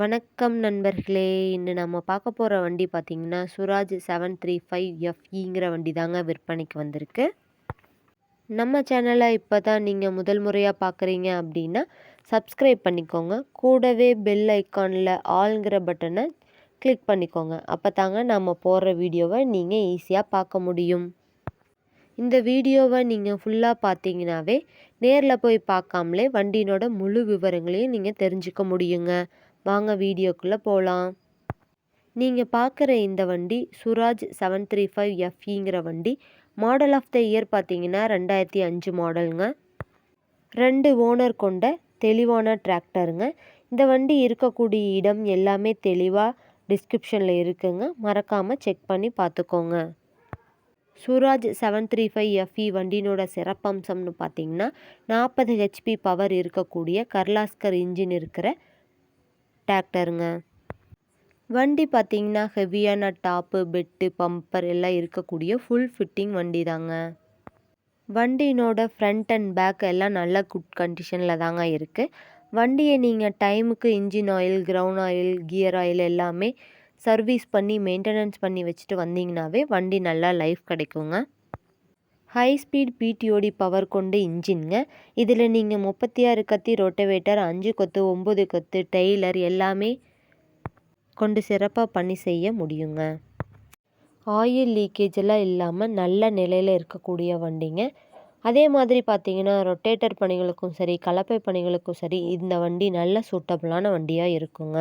வணக்கம் நண்பர்களே. இன்று நம்ம பார்க்க போகிற வண்டி பார்த்திங்கன்னா சுராஜ் செவன் த்ரீ ஃபைவ் எஃப்இங்கிற வண்டி தாங்க விற்பனைக்கு வந்திருக்கு. நம்ம சேனலை இப்போ தான் நீங்கள் முதல் முறையாக பார்க்குறீங்க அப்படின்னா சப்ஸ்கிரைப் பண்ணிக்கோங்க. கூடவே பெல் ஐக்கானில் ஆளுங்கிற பட்டனை கிளிக் பண்ணிக்கோங்க. அப்போ தாங்க நம்ம போடுற வீடியோவை நீங்கள் ஈஸியாக பார்க்க முடியும். இந்த வீடியோவை நீங்கள் ஃபுல்லாக பார்த்தீங்கன்னாவே நேரில் போய் பார்க்காமலே வண்டியினோட முழு விவரங்களையும் நீங்கள் தெரிஞ்சுக்க முடியுங்க. வாங்க வீடியோக்குள்ளே போகலாம் நீங்கள் பார்க்குற இந்த வண்டி சுராஜ் செவன் த்ரீ ஃபைவ் எஃப்இங்கிற வண்டி மாடல் ஆஃப் த இயர் பார்த்தீங்கன்னா ரெண்டாயிரத்தி அஞ்சு மாடலுங்க ரெண்டு ஓனர் கொண்ட தெளிவான டிராக்டருங்க இந்த வண்டி இருக்கக்கூடிய இடம் எல்லாமே தெளிவாக டிஸ்கிரிப்ஷனில் இருக்குங்க. மறக்காமல் செக் பண்ணி பார்த்துக்கோங்க Swaraj seven three five FE வண்டினோட சிறப்பம்சம்னு பார்த்தீங்கன்னா நாற்பது ஹெச்பி பவர் இருக்கக்கூடிய கர்லாஸ்கர் இன்ஜின் இருக்கிற டிராக்டருங்க வண்டி பார்த்திங்கன்னா ஹெவியான டாப்பு பெட்டு பம்பர் எல்லாம் இருக்கக்கூடிய ஃபுல் ஃபிட்டிங் வண்டி தாங்க வண்டியினோட ஃப்ரண்ட் அண்ட் பேக் எல்லாம் நல்ல குட் கண்டிஷனில் தாங்க இருக்குது வண்டியை நீங்கள் டைமுக்கு engine oil ground oil gear oil எல்லாமே சர்வீஸ் பண்ணி மெயின்டெனன்ஸ் பண்ணி வச்சுட்டு வந்தீங்கன்னாவே வண்டி நல்லா லைஃப் கிடைக்குங்க. ஹை ஸ்பீட் பிடிஓடி பவர் கொண்டு இன்ஜின்ங்க இதில் நீங்கள் முப்பத்தி ஆறு கத்தி ரொட்டவேட்டர் அஞ்சு கொத்து ஒம்பது கொத்து டெய்லர் எல்லாமே கொண்டு சிறப்பாக பண்ணி செய்ய முடியுங்க. ஆயில் லீக்கேஜ் எல்லாம் இல்லாமல் நல்ல நிலையில் இருக்கக்கூடிய வண்டிங்க. அதே மாதிரி பார்த்தீங்கன்னா ரொட்டேட்டர் பணிகளுக்கும் சரி கலப்பை பணிகளுக்கும் சரி இந்த வண்டி நல்ல சூட்டபுளான வண்டியாக இருக்குங்க.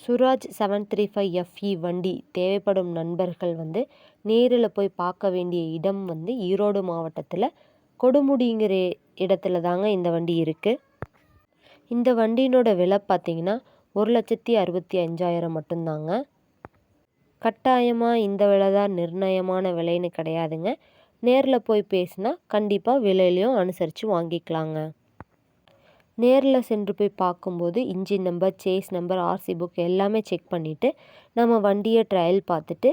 Swaraj seven three five FE வண்டி தேவைப்படும் நண்பர்கள் வந்து நேரில் போய் பார்க்க வேண்டிய இடம் வந்து ஈரோடு மாவட்டத்தில் கொடுமுடிங்கிற இடத்துல தாங்க இந்த வண்டி இருக்குது இந்த வண்டியினோட விலை பார்த்திங்கன்னா ஒரு லட்சத்தி அறுபத்தி அஞ்சாயிரம் மட்டும்தாங்க. கட்டாயமாக இந்த விலை தான் நிர்ணயமான விலைன்னு கிடையாதுங்க. நேரில் போய் பேசினா கண்டிப்பாக விலையிலையும் அனுசரித்து வாங்கிக்கலாங்க. நேரில் சென்று போய் பார்க்கும்போது engine number chassis number RC book எல்லாமே செக் பண்ணிவிட்டு நம்ம வண்டியை ட்ரையல் பார்த்துட்டு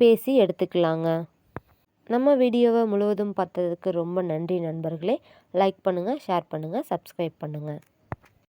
பேசி எடுத்துக்கலாங்க. நம்ம வீடியோவை முழுவதும் பார்த்ததுக்கு ரொம்ப நன்றி நண்பர்களே. லைக் பண்ணுங்கள் ஷேர் பண்ணுங்கள் சப்ஸ்கிரைப் பண்ணுங்கள்